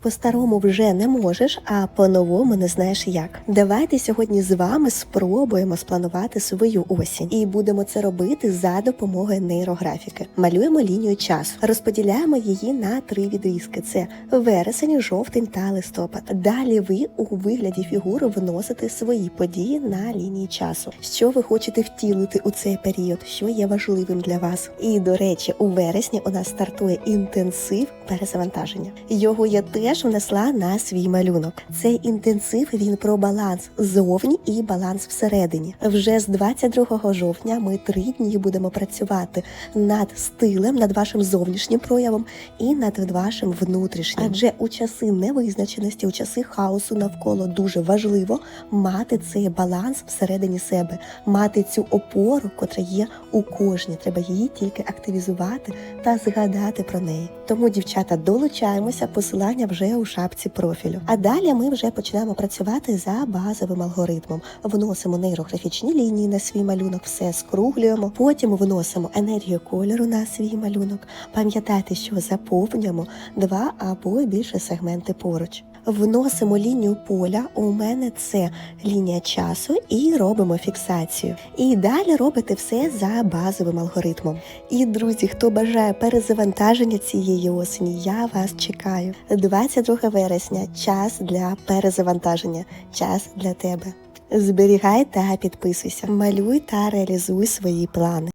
По-старому вже не можеш, а по-новому не знаєш як. Давайте сьогодні з вами спробуємо спланувати свою осінь, і будемо це робити за допомогою нейрографіки. Малюємо лінію часу, розподіляємо її на три відрізки: це вересень, жовтень та листопад. Далі ви у вигляді фігури вносите свої події на лінії часу. Що ви хочете втілити у цей період, що є важливим для вас. І до речі, у вересні у нас стартує інтенсив перезавантаження. Його я теж внесла на свій малюнок. Цей інтенсив він про баланс зовні і баланс всередині. Вже з 22 жовтня ми три дні будемо працювати над стилем, над вашим зовнішнім проявом і над вашим внутрішнім. Адже у часи невизначеності, у часи хаосу навколо дуже важливо мати цей баланс всередині себе, мати цю опору, котра є у кожній. Треба її тільки активізувати та згадати про неї. Тому, дівчата, долучаємося, посилання вже у шапці профілю. А далі ми вже починаємо працювати за базовим алгоритмом. Вносимо нейрографічні лінії на свій малюнок, все скруглюємо. Потім вносимо енергію кольору на свій малюнок. Пам'ятайте, що заповнюємо два або більше сегменти поруч. Вносимо лінію поля. У мене це лінія часу, і робимо фіксацію. І далі робите все за базовим алгоритмом. І друзі, хто бажає перезавантаження цієї осені, я вас чекаю. 22 вересня час для перезавантаження, час для тебе. Зберігай та підписуйся, малюй та реалізуй свої плани.